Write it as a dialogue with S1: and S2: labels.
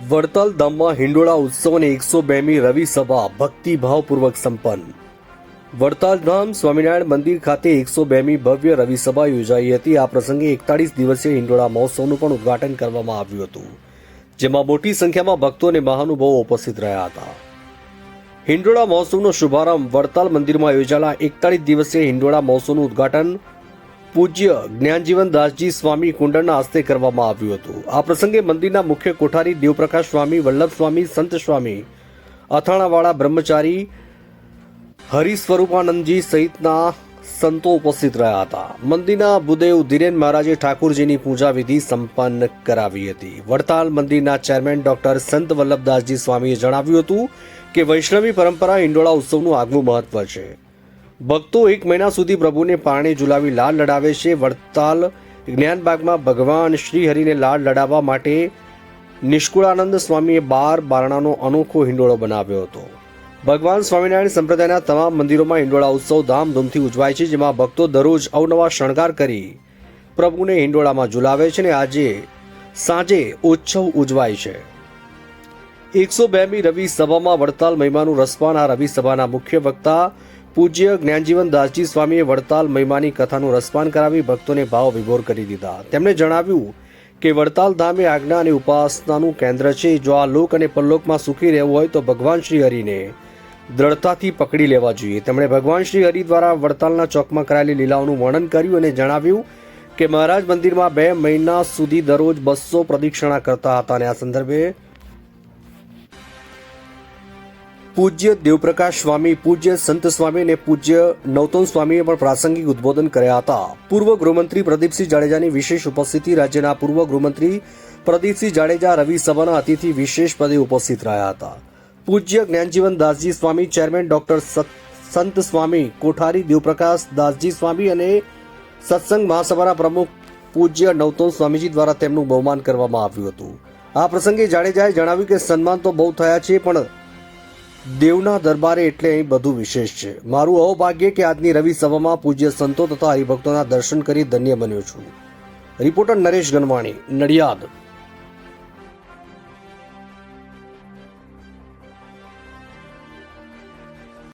S1: વડતાલ ધામમાં હિંડોળા ઉત્સવ અને એકસો બેમી રવિ સભા ભક્તિભાવપૂર્વક સંપન્ન. વડતાલ ધામ સ્વામિનારાયણ મંદિર ખાતે એકસો બેમી ભવ્ય રવિ સભા યોજાઈ હતી. આ પ્રસંગે એકતાળીસ દિવસીય હિંડોળા મહોત્સવનું પણ ઉદઘાટન કરવામાં આવ્યું હતું, જેમાં મોટી સંખ્યામાં ભક્તો અને મહાનુભાવો ઉપસ્થિત રહ્યા હતા. હિંડોળા મહોત્સવનો શુભારંભ વડતાલ મંદિરમાં યોજાયેલા એકતાળીસ દિવસીય હિંડોળા મહોત્સવનું ઉદ્ઘાટન પૂજ્ય જ્ઞાનજીવન દાસજી સ્વામી કુંડળના હસ્તે કરવામાં આવ્યું હતું. આ પ્રસંગે મંદિરના મુખ્ય કોઠારી દેવપ્રકાશ સ્વામી, વલ્લભ સ્વામી, સંત સ્વામી, અથાણાવાળા બ્રહ્મચારી હરિ સ્વરૂપાનંદજી સહિતના સંતો ઉપસ્થિત રહ્યા હતા. મંદિરના બુદેવ ધીરેન મહારાજે ઠાકુરજીની પૂજા વિધિ સંપન્ન કરાવી હતી. વડતાલ મંદિરના ચેરમેન ડોક્ટર સંત વલ્લભદાસજી સ્વામીએ જણાવ્યું હતું કે વૈષ્ણવી પરંપરા ઇંડોળા ઉત્સવનું આગવું મહત્વ છે. ભક્તો એક મહિના સુધી પ્રભુને પારણે ઝુલાવી લાળ લડાવે છે. વડતાલ જ્ઞાનબાગમાં ભગવાન શ્રી હરિને લાલ લડાવવા માટે નિષ્કુળાનંદ સ્વામીએ બાર બારણાનો અનોખો હિંડોળો બનાવ્યો હતો. ભગવાન સ્વામિનારાયણ સંપ્રદાયના તમામ મંદિરોમાં હિંડોળા ઉત્સવ ધામધૂમથી ઉજવાય છે, જેમાં ભક્તો દરરોજ અવનવા શણગાર કરી પ્રભુને હિંડોળામાં ઝુલાવે છે અને આજે સાંજે ઉત્સવ ઉજવાય છે. એકસો બેમી રવિ સભામાં વડતાલ મહિમાનું રસપાન આ રવિ સભાના મુખ્ય વક્તા પૂજ્ય જ્ઞાનજીવન દાસજી સ્વામીએ વડતાલ મહિમાની કથાનું રસપાન કરાવી ભક્તોને ભાવ વિભોર કરી દીધા. તેમણે જણાવ્યું કે વડતાલ ધામે આજ્ઞા અને ઉપાસનાનું કેન્દ્ર છે. જો આ લોક અને પરલોકમાં સુખી રહેવું હોય તો ભગવાન શ્રી હરિને દ્રઢતાથી પકડી લેવા જોઈએ. તેમણે ભગવાન શ્રી હરિ દ્વારા વડતાલના ચોકમાં કરાયેલી લીલાઓનું વર્ણન કર્યું અને જણાવ્યું કે મહારાજ મંદિરમાં બે મહિના સુધી દરરોજ બસો પ્રદક્ષિણા કરતા હતા અને આ સંદર્ભે પૂજ્ય દેવપ્રકાશ સ્વામી, પૂજ્ય સંત સ્વામી અને પૂજ્ય નવતન સ્વામીએ પણ પ્રાસંગિક ઉદ્બોધન કર્યા હતા. પૂર્વ ગૃહમંત્રી પ્રદીપસિંહ જાડેજાની વિશેષ ઉપસ્થિતિ રાજ્યના પૂર્વ ગૃહમંત્રી પ્રદીપસિંહ જાડેજા રવિ સભાના અતિથિ વિશેષ પદે ઉપસ્થિત રહ્યા હતા. પૂજ્ય જ્ઞાનજીવન દાસજી સ્વામી, ચેરમેન ડોક્ટર સંત સ્વામી, કોઠારી દેવપ્રકાશ દાસજી સ્વામી અને સત્સંગ મહાસભાના પ્રમુખ પૂજ્ય નવતોન સ્વામીજી દ્વારા તેમનું બહુમાન કરવામાં આવ્યું હતું. આ પ્રસંગે જાડેજાએ જણાવ્યું કે સન્માન તો બહુ થયા છે, પણ દેવના દરબારે એટલે અહીં બધું વિશેષ છે. મારું અહોભાગ્ય કે આજની રવિ સભામાં પૂજ્ય સંતો તથા હરિભક્તોના દર્શન કરી ધન્ય બન્યો છું. રિપોર્ટર નરેશ ગનવાણી, નડિયાદ.